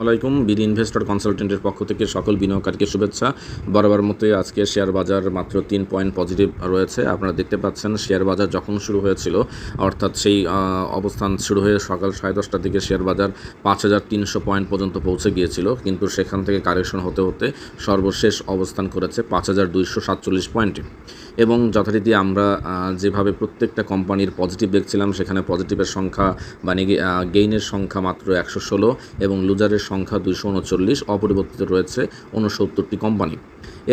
আসসালামাইকুম BD investor কনসালটেন্টের পক্ষ থেকে সকল বিনিয়োগকারীকে শুভেচ্ছা। বরাবর মতোই আজকে শেয়ার বাজার মাত্র তিন পয়েন্ট পজিটিভ রয়েছে। আপনারা দেখতে পাচ্ছেন, শেয়ার বাজার যখন শুরু হয়েছিল, অর্থাৎ সেই অবস্থান শুরু হয়ে সকাল সাড়ে দশটার দিকে শেয়ার বাজার পাঁচ হাজার তিনশো পয়েন্ট পর্যন্ত পৌঁছে গিয়েছিল। কিন্তু সেখান থেকে কারেকশন হতে হতে সর্বশেষ অবস্থান করেছে পাঁচ হাজার দুইশো সাতচল্লিশ পয়েন্টে। এবং যথারীতি আমরা যেভাবে প্রত্যেকটা কোম্পানির পজিটিভ দেখছিলাম, সেখানে পজিটিভের সংখ্যা মানে গেইনের সংখ্যা মাত্র একশো ষোলো এবং লুজারের সংখ্যা দুইশো উনচল্লিশ, অপরিবর্তিত রয়েছে উনসত্তরটি কোম্পানি।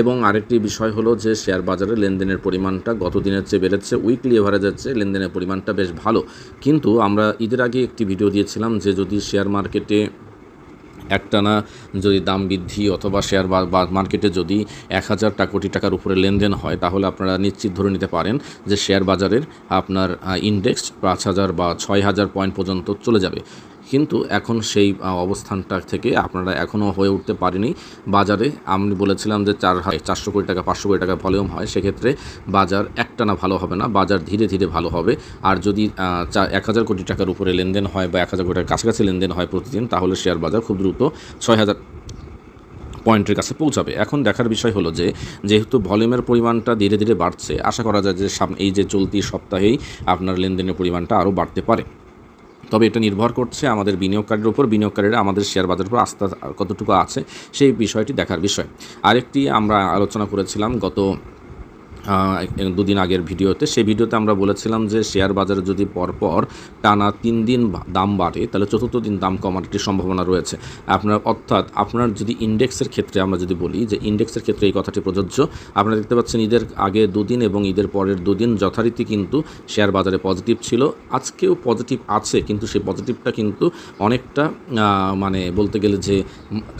এবং আরেকটি বিষয় হলো যে শেয়ার বাজারে লেনদেনের পরিমাণটা গত দিনের চেয়ে বেড়েছে উইকলি এভারেজের চেয়ে লেনদেনের পরিমাণটা বেশ ভালো। কিন্তু আমরা ঈদের আগে একটি ভিডিও দিয়েছিলাম যে, যদি শেয়ার মার্কেটে একটানা যদি দাম বৃদ্ধি অথবা শেয়ার বা- মার্কেটে যদি এক হাজার কোটি টাকার উপরে লেনদেন হয়, তাহলে আপনারা নিশ্চিত ধরে নিতে পারেন যে শেয়ার বাজারের আপনার ইন্ডেক্স পাঁচ হাজার বা ছয় হাজার পয়েন্ট পর্যন্ত চলে যাবে। কিন্তু এখন সেই অবস্থানটা থেকে আপনারা এখনও হয়ে উঠতে পারেনি। বাজারে আমি বলেছিলাম যে চার চারশো কোটি টাকা, পাঁচশো কোটি টাকা ভলিউম হয়, সেক্ষেত্রে বাজার একটানা ভালো হবে না, বাজার ধীরে ধীরে ভালো হবে। আর যদি এক হাজার কোটি টাকার উপরে লেনদেন হয় বা এক হাজার কোটি টাকার কাছাকাছি লেনদেন হয় প্রতিদিন, তাহলে শেয়ার বাজার খুব দ্রুত ছয় হাজার পয়েন্টের কাছে পৌঁছাবে। এখন দেখার বিষয় হলো যে, যেহেতু ভলিউমের পরিমাণটা ধীরে ধীরে বাড়ছে, আশা করা যায় যে সামনে এই যে চলতি সপ্তাহেই আপনার লেনদেনের পরিমাণটা আরও বাড়তে পারে। তবে এটা নির্ভর করছে আমাদের বিনিয়োগকারীর উপর, বিনিয়োগকারীরা আমাদের শেয়ার বাজারের উপর আস্থা কতটুকু আছে, সেই বিষয়টি দেখার বিষয়। আরেকটি আমরা আলোচনা করেছিলাম গত দুদিন আগের ভিডিওতে, সেই ভিডিওতে আমরা বলেছিলাম যে শেয়ার বাজারে যদি পরপর টানা তিন দিন দাম বাড়ে, তাহলে চতুর্থ দিন দাম কমার একটি সম্ভাবনা রয়েছে। আপনার অর্থাৎ আপনার যদি ইন্ডেক্সের ক্ষেত্রে আমরা যদি বলি যে ইন্ডেক্সের ক্ষেত্রে এই কথাটি প্রযোজ্য, আপনারা দেখতে পাচ্ছেন ঈদের আগে দুদিন এবং ঈদের পরের দুদিন যথারীতি কিন্তু শেয়ার বাজারে পজিটিভ ছিল। আজকেও পজিটিভ আছে, কিন্তু সেই পজিটিভটা কিন্তু অনেকটা মানে বলতে গেলে যে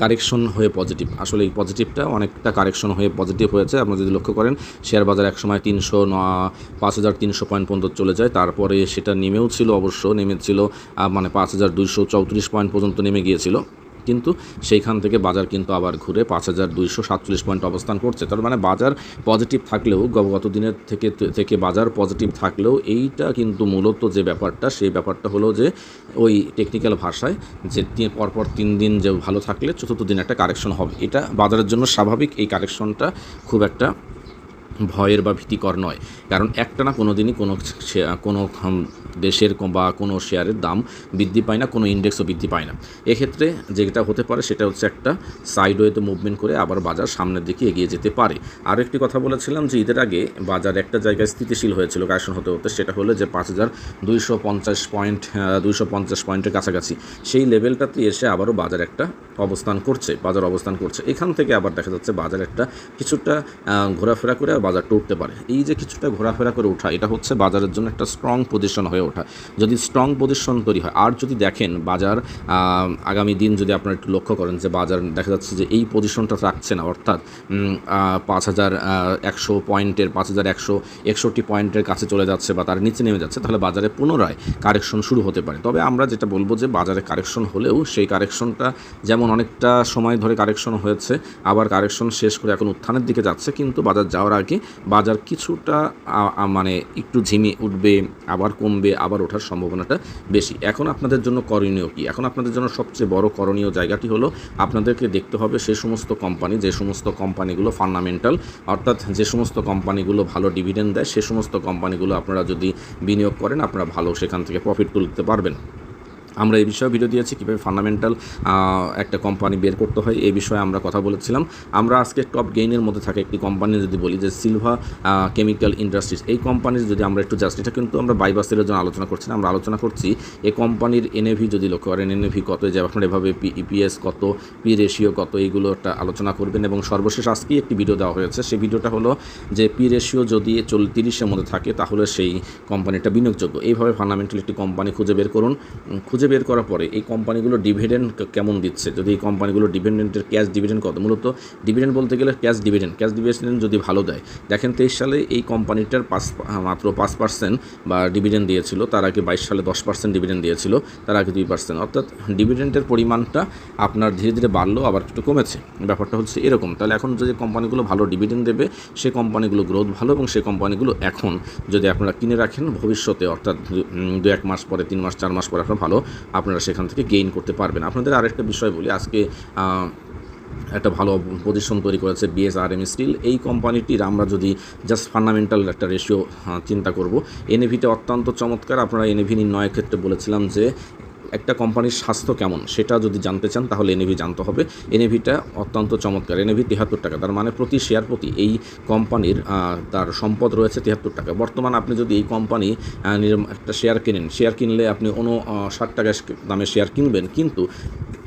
কারেকশন হয়ে পজিটিভ আসলে এই পজিটিভটা অনেকটা কারেকশন হয়ে পজিটিভ হয়েছে। আপনারা যদি লক্ষ্য করেন, শেয়ার বাজার একসময় তিনশো ন, পাঁচ হাজার তিনশো পয়েন্ট পর্যন্ত চলে যায়। তারপরে সেটা নেমেও ছিল অবশ্য, নেমেছিল মানে পাঁচ হাজার দুইশো চৌত্রিশ পয়েন্ট পর্যন্ত নেমে গিয়েছিল। কিন্তু সেইখান থেকে বাজার কিন্তু আবার ঘুরে পাঁচ হাজার দুইশো সাতচল্লিশ পয়েন্ট অবস্থান করছে। তার মানে বাজার পজিটিভ থাকলেও গত দিনের থেকে থেকে বাজার পজিটিভ থাকলেও এইটা কিন্তু মূলত যে ব্যাপারটা, সেই ব্যাপারটা হলো যে ওই টেকনিক্যাল ভাষায় যে পরপর তিন দিন যে ভালো থাকলে চতুর্থ দিন একটা কারেকশন হবে। এটা বাজারের জন্য স্বাভাবিক। এই কারেকশনটা খুব একটা ভয়ের বা ভীতিকর নয়। কারণ একটা না কোনো দিনই কোনো কোনো দেশের বা কোনো শেয়ারের দাম বৃদ্ধি পায় না, কোনো ইন্ডেক্সও বৃদ্ধি পায় না। এক্ষেত্রে যেটা হতে পারে সেটা হচ্ছে একটা সাইডওয়েতে মুভমেন্ট করে আবার বাজার সামনের দিকে এগিয়ে যেতে পারে। আরও একটি কথা বলেছিলাম যে ঈদের আগে বাজার একটা জায়গায় স্থিতিশীল হয়েছিল কারেকশন হতে হতে, সেটা হলো যে পাঁচ হাজার দুইশো পঞ্চাশ পয়েন্ট দুইশো পঞ্চাশ পয়েন্টের কাছাকাছি। সেই লেভেলটাতে এসে আবারও বাজার একটা অবস্থান করছে, বাজার অবস্থান করছে। এখান থেকে আবার দেখা যাচ্ছে বাজার একটা কিছুটা ঘোরাফেরা করে বাজারটা উঠতে পারে। এই যে কিছুটা ঘোরাফেরা করে ওঠা, এটা হচ্ছে বাজারের জন্য একটা স্ট্রং পজিশন হয়ে ওঠা। যদি স্ট্রং পজিশন তৈরি হয়, আর যদি দেখেন বাজার আগামী দিন যদি আপনারা একটু লক্ষ্য করেন যে বাজার দেখা যাচ্ছে যে এই পজিশনটা রাখছে না, অর্থাৎ পাঁচ হাজার একশো পয়েন্টের, পাঁচ হাজার একশো একষট্টি পয়েন্টের কাছে চলে যাচ্ছে বা তার নিচে নেমে যাচ্ছে, তাহলে বাজারে পুনরায় কারেকশন শুরু হতে পারে। তবে আমরা যেটা বলব যে বাজারে কারেকশন হলেও সেই কারেকশনটা যেমন অনেকটা সময় ধরে কারেকশন হয়েছে, আবার কারেকশন শেষ করে এখন উত্থানের দিকে যাচ্ছে, কিন্তু বাজার যাওয়ার আগে বাজার কিছুটা মানে একটু ঝিমিয়ে উঠবে, আবার কমবে, আবার ওঠার সম্ভাবনাটা বেশি। এখন আপনাদের জন্য করণীয় কি? এখন আপনাদের জন্য সবচেয়ে বড় করণীয় জায়গাটি হলো, আপনাদেরকে দেখতে হবে সে সমস্ত কোম্পানি, যে সমস্ত কোম্পানিগুলো ফান্ডামেন্টাল অর্থাৎ যে সমস্ত কোম্পানিগুলো ভালো ডিভিডেন্ড দেয়, সে সমস্ত কোম্পানিগুলো আপনারা যদি বিনিয়োগ করেন, আপনারা ভালো সেখান থেকে প্রফিট তুলতে পারবেন। আমরা এই বিষয়ে ভিডিও দিয়েছি কীভাবে ফান্ডামেন্টাল একটা কোম্পানি বের করতে হয় এই বিষয়ে আমরা কথা বলেছিলাম। আমরা আজকে টপ গেইনের মধ্যে থাকে একটি কোম্পানি যদি বলি যে সিলভা কেমিক্যাল ইন্ডাস্ট্রিজ এই কোম্পানির যদি আমরা একটু জাস্ট এটা কিন্তু আমরা বাইবাসের জন্য আলোচনা করছি না আমরা আলোচনা করছি এই কোম্পানির এনএভি যদি লক্ষ্য করেন এনএভি কত যে আপনার এভাবে ইপিএস কত পি রেশিও কত এইগুলো একটা আলোচনা করবেন এবং সর্বশেষ আজকেই একটি ভিডিও দেওয়া হয়েছে। সেই ভিডিওটা হলো যে পি রেশিও যদি চল তিরিশের মধ্যে থাকে তাহলে সেই কোম্পানিটা বিনিয়োগযোগ্য। এইভাবে ফান্ডামেন্টাল একটি কোম্পানি খুঁজে বের করুন উম, খুঁজে বের করার পরে এই কোম্পানিগুলো ডিভিডেন্ড কেমন দিচ্ছে? যদি এই কোম্পানিগুলো ডিভিডেন্টের ক্যাশ ডিভিডেন্ড কত? মূলত ডিভিডেন্ড বলতে গেলে ক্যাশ ডিভিডেন্ড ক্যাশ ডিভিডেন্ড যদি ভালো দেয়, দেখেন তেইশ সালে এই কোম্পানিটার পাঁচ মাত্র পাঁচ পার্সেন্ট বা ডিভিডেন্ড দিয়েছিল, তার আগে বাইশ সালে দশ পার্সেন্ট ডিভিডেন্ড দিয়েছিল, তার আগে দুই পার্সেন্ট অর্থাৎ ডিভিডেন্ডের পরিমাণটা আপনার ধীরে ধীরে বাড়লো, আবার একটু কমেছে। ব্যাপারটা হচ্ছে এরকম। তাহলে এখন যদি কোম্পানিগুলো ভালো ডিভিডেন্ড দেবে, সে কোম্পানিগুলো গ্রোথ ভালো এবং সে কোম্পানিগুলো এখন যদি আপনারা কিনে রাখেন, ভবিষ্যতে অর্থাৎ দু এক মাস পরে, তিন মাস, চার মাস পরে আপনারা ভালো আপনারা সেখান থেকে গেইন করতে পারবেন। আপনাদের আরেকটা বিষয় বলি, আজকে একটা ভালো পজিশন তৈরি করেছে বিএসআরএম স্টিল এই কোম্পানিটির আমরা যদি জাস্ট ফান্ডামেন্টাল একটা রেশিও চিন্তা করব এনএভিটা অত্যন্ত চমৎকার। আপনারা এনএভি নির্ণয়ের ক্ষেত্রে বলেছিলাম যে একটা কোম্পানির স্বাস্থ্য কেমন সেটা যদি জানতে চান, তাহলে এনএভি জানতে হবে। এনএভিটা অত্যন্ত চমৎকার। এনএভি তিয়াত্তর টাকা। তার মানে প্রতি শেয়ার প্রতি এই কোম্পানির তার সম্পদ রয়েছে তিয়াত্তর টাকা। বর্তমান আপনি যদি এই কোম্পানি একটা শেয়ার কিনেন শেয়ার কিনলে আপনি অন্য ষাট টাকা দামে শেয়ার কিনবেন। কিন্তু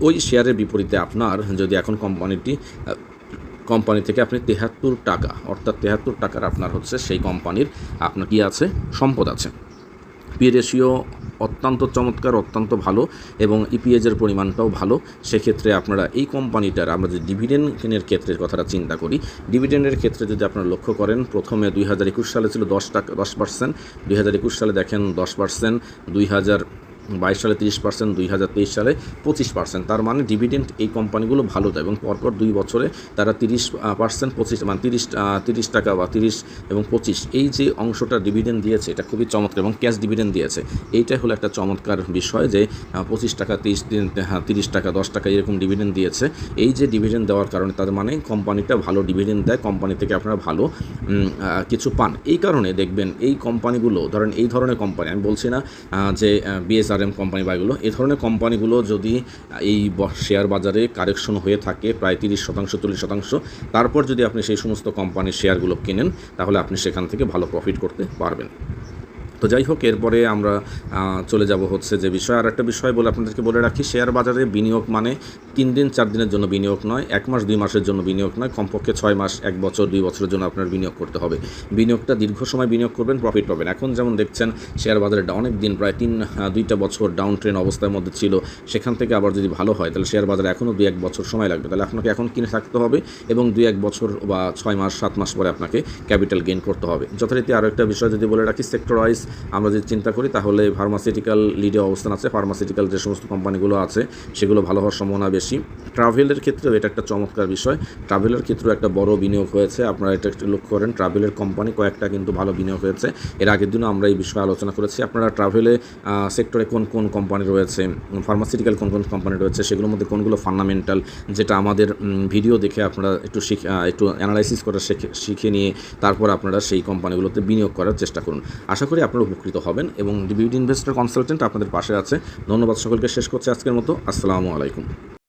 ওই শেয়ারের বিপরীতে আপনার যদি এখন কোম্পানিটি কোম্পানি থেকে আপনি তেহাত্তর টাকা, অর্থাৎ তেহাত্তর টাকার আপনার হচ্ছে সেই কোম্পানির আপনার কি আছে? সম্পদ আছে। পি রেশিও অত্যন্ত চমৎকার, অত্যন্ত ভালো এবং ইপিএজের পরিমাণটাও ভালো। সেক্ষেত্রে আপনারা এই কোম্পানিটার, আমরা যদি ডিভিডেন্ডের ক্ষেত্রের কথাটা চিন্তা করি ডিভিডেন্ডের ক্ষেত্রে যদি আপনারা লক্ষ্য করেন, প্রথমে দুই হাজার একুশ সালে ছিল দশ টাকা, দশ পার্সেন্ট। দুই হাজার একুশ সালে দেখেন দশ পার্সেন্ট, দুই হাজার বাইশ সালে তিরিশ পার্সেন্ট, দুই হাজার তেইশ সালে পঁচিশ পার্সেন্ট। তার মানে ডিভিডেন্ড এই কোম্পানিগুলো ভালো দেয় এবং পরপর দুই বছরে তারা তিরিশ পার্সেন্ট, পঁচিশ মানে তিরিশ তিরিশ টাকা বা তিরিশ এবং পঁচিশ, এই যে অংশটা ডিভিডেন্ড দিয়েছে, এটা খুবই চমৎকার এবং ক্যাশ ডিভিডেন্ড দিয়েছে। এইটাই হলো একটা চমৎকার বিষয় যে পঁচিশ টাকা, তিরিশ হ্যাঁ তিরিশ টাকা, দশ টাকা এরকম ডিভিডেন্ড দিয়েছে। এই যে ডিভিডেন্ড দেওয়ার কারণে তার মানে কোম্পানিটা ভালো ডিভিডেন্ড দেয় কোম্পানি থেকে আপনারা ভালো কিছু পান। এই কারণে দেখবেন এই কোম্পানিগুলো ধরেন এই ধরনের কোম্পানি আমি বলছি না যে যে বিএসআরএম কোম্পানি বা এগুলো এই ধরনের কোম্পানিগুলো যদি এই শেয়ার বাজারে কারেকশন হয়ে থাকে, প্রায় তিরিশ শতাংশ, চল্লিশ শতাংশ, তারপর যদি আপনি সেই সমস্ত কোম্পানির শেয়ারগুলো কেনেন, তাহলে আপনি সেখান থেকে ভালো প্রফিট করতে পারবেন। তো যাই হোক, এরপরে আমরা চলে যাব হচ্ছে যে বিষয়। আর একটা বিষয় বলে আপনাদেরকে বলে রাখি শেয়ার বাজারে বিনিয়োগ মানে তিন দিন, চার দিনের জন্য বিনিয়োগ নয়, এক মাস, দুই মাসের জন্য বিনিয়োগ নয়, কমপক্ষে ছয় মাস, এক বছর, দুই বছরের জন্য আপনার বিনিয়োগ করতে হবে। বিনিয়োগটা দীর্ঘ সময় বিনিয়োগ করবেন প্রফিট পাবেন। এখন যেমন দেখছেন শেয়ার বাজারে অনেক দিন, প্রায় তিন দুইটা বছর ডাউন ট্রেন অবস্থার মধ্যে ছিল। সেখান থেকে আবার যদি ভালো হয়, তাহলে শেয়ার বাজারে এখনও দুই এক বছর সময় লাগবে। তাহলে আপনাকে এখন কিনে থাকতে হবে এবং দুই এক বছর বা ছয় মাস, সাত মাস পরে আপনাকে ক্যাপিটাল গেইন করতে হবে। যথারীতি আরও একটা বিষয় যদি বলে রাখি সেক্টর ওয়াইজ আমরা যদি চিন্তা করি, তাহলে ফার্মাসিউটিক্যাল লিডে অবস্থান আছে। ফার্মাসিউটিক্যাল যে সমস্ত কোম্পানিগুলো আছে, সেগুলো ভালো হওয়ার সম্ভাবনা বেশি। ট্রাভেলের ক্ষেত্রেও এটা একটা চমৎকার বিষয়। ট্রাভেলের ক্ষেত্রেও একটা বড় বিনিয়োগ হয়েছে। আপনারা এটা একটু লক্ষ্য করেন, ট্রাভেলের কোম্পানি কয়েকটা কিন্তু ভালো বিনিয়োগ হয়েছে। এর আগের দিনও আমরা এই বিষয়ে আলোচনা করেছি। আপনারা ট্রাভেলে সেক্টরে কোন কোন কোম্পানি রয়েছে, ফার্মাসিউটিক্যাল কোন কোন কোম্পানি রয়েছে, সেগুলোর মধ্যে কোনগুলো ফান্ডামেন্টাল, যেটা আমাদের ভিডিও দেখে আপনারা একটু শিখ একটু অ্যানালাইসিস করে শিখে শিখে নিয়ে তারপর আপনারা সেই কোম্পানিগুলোতে বিনিয়োগ করার চেষ্টা করুন। আশা করি আপনারা উপকৃত হবেন এবং ডিবিউটি ইনভেস্টর কনসালটেন্ট আপনাদের পাশে আছে। ধন্যবাদ সকলকে। শেষ করছে আজকের মতো। আসসালামু আলাইকুম।